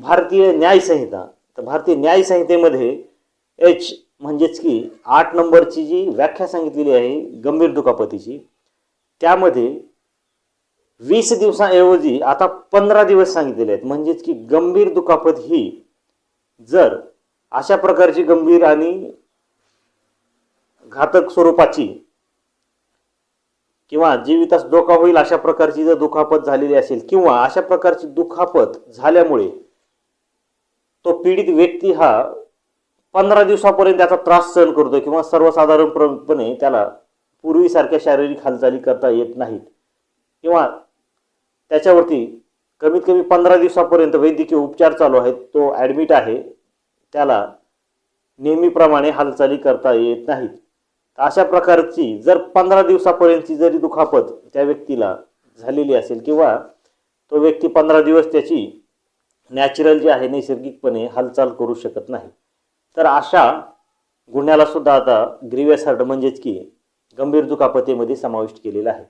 भारतीय न्यायसंहिता तर भारतीय न्यायसंहितेमध्ये एच म्हणजेच की आठ नंबरची जी व्याख्या सांगितलेली आहे गंभीर दुखापतीची त्यामध्ये वीस दिवसाऐवजी आता पंधरा दिवस सांगितलेले आहेत. म्हणजेच की गंभीर दुखापत ही जर अशा प्रकारची गंभीर आणि घातक स्वरूपाची किंवा जीवितास धोका होईल अशा प्रकारची जर दुखापत झालेली असेल किंवा अशा प्रकारची दुखापत झाल्यामुळे पीडित व्यक्ती हा पंधरा दिवसापर्यंत त्याचा त्रास सहन करतो किंवा सर्वसाधारणपणे त्याला पूर्वीसारख्या शारीरिक हालचाली करता येत नाहीत. किंवा त्याच्यावरती कमीत कमी पंधरा दिवसापर्यंत वैद्यकीय उपचार चालू आहेत तो ॲडमिट आहे त्याला नेहमीप्रमाणे हालचाली करता येत नाहीत. अशा प्रकारची जर पंधरा दिवसापर्यंतची जरी दुखापत त्या व्यक्तीला झालेली असेल किंवा तो व्यक्ती पंधरा दिवस त्याची नॅचरल जे आहे नैसर्गिकपणे हालचाल करू शकत नाही. तर अशा गुन्ह्याला सुद्धा आता ग्रीवियस हर्ट म्हणजेच की गंभीर दुखापतीमध्ये समाविष्ट केलेला आहे.